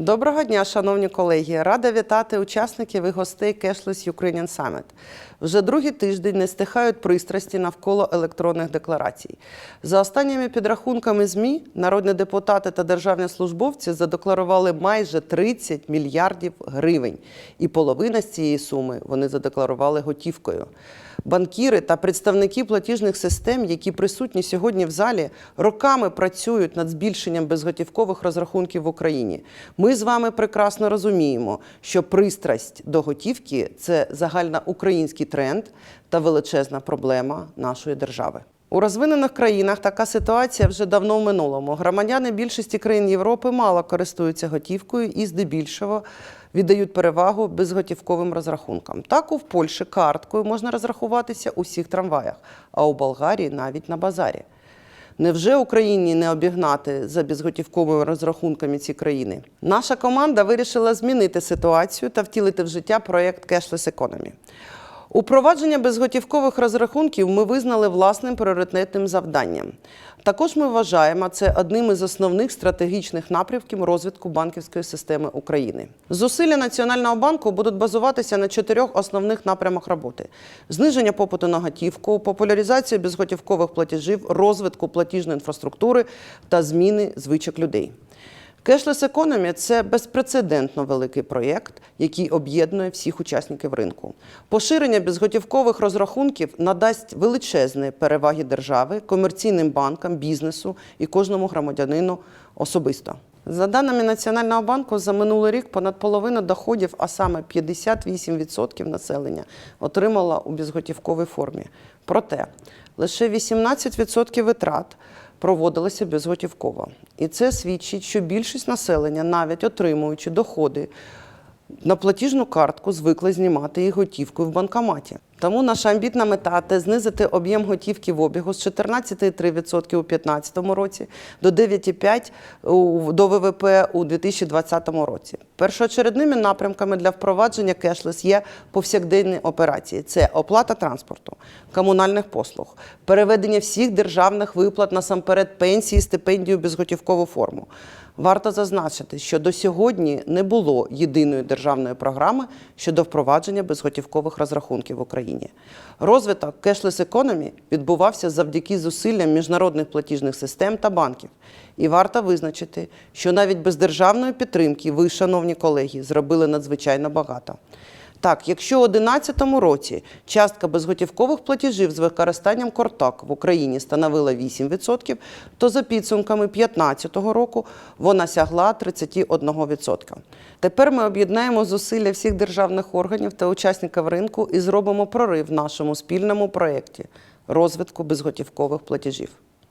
Доброго дня, шановні колеги! Рада вітати учасників і гостей Cashless Ukrainian Summit. Вже другий тиждень не стихають пристрасті навколо електронних декларацій. За останніми підрахунками ЗМІ, народні депутати та державні службовці задекларували майже 30 мільярдів гривень, і половина з цієї суми вони задекларували готівкою. Банкіри та представники платіжних систем, які присутні сьогодні в залі, роками працюють над збільшенням безготівкових розрахунків в Україні. Ми з вами прекрасно розуміємо, що пристрасть до готівки це загальноукраїнський тренд та величезна проблема нашої держави. У розвинених країнах така ситуація вже давно в минулому. Громадяни більшості країн Європи мало користуються готівкою і здебільшого віддають перевагу безготівковим розрахункам. Так, у Польщі карткою можна розрахуватися у всіх трамваях, а у Болгарії навіть на базарі. Невже Україні не обігнати за безготівковими розрахунками ці країни? Наша команда вирішила змінити ситуацію та втілити в життя проєкт Cashless Economy. Упровадження безготівкових розрахунків ми визнали власним пріоритетним завданням. Також ми вважаємо це одним із основних стратегічних напрямків розвитку банківської системи України. Зусилля Національного банку будуть базуватися на чотирьох основних напрямах роботи: зниження попиту на готівку, популяризація безготівкових платежів, розвитку платіжної інфраструктури та зміни звичок людей. Cashless економія – це безпрецедентно великий проєкт, який об'єднує всіх учасників ринку. Поширення безготівкових розрахунків надасть величезні переваги держави, комерційним банкам, бізнесу і кожному громадянину особисто. За даними Національного банку, за минулий рік понад половину доходів, а саме 58% населення, отримала у безготівковій формі. Проте лише 18% витрат проводилися безготівково. І це свідчить, що більшість населення, навіть отримуючи доходи на платіжну картку, звикли знімати їх готівкою в банкоматі. Тому наша амбітна мета це знизити об'єм готівки в обігу з 14,3% у 2015 році до 9,5% до ВВП у 2020 році. Першоочередними напрямками для впровадження кешлес є повсякденні операції: це оплата транспорту, комунальних послуг, переведення всіх державних виплат насамперед пенсії, стипендію безготівкову форму. Варто зазначити, що до сьогодні не було єдиної державної програми щодо впровадження безготівкових розрахунків в Україні. Розвиток кешлес економі відбувався завдяки зусиллям міжнародних платіжних систем та банків. І варто визначити, що навіть без державної підтримки ви, шановні колеги, зробили надзвичайно багато. Так, якщо у 2011 році частка безготівкових платежів з використанням карток в Україні становила 8%, то за підсумками 2015 року вона сягла 31%. Тепер ми об'єднаємо зусилля всіх державних органів та учасників ринку і зробимо прорив в нашому спільному проєкті розвитку безготівкових платежів.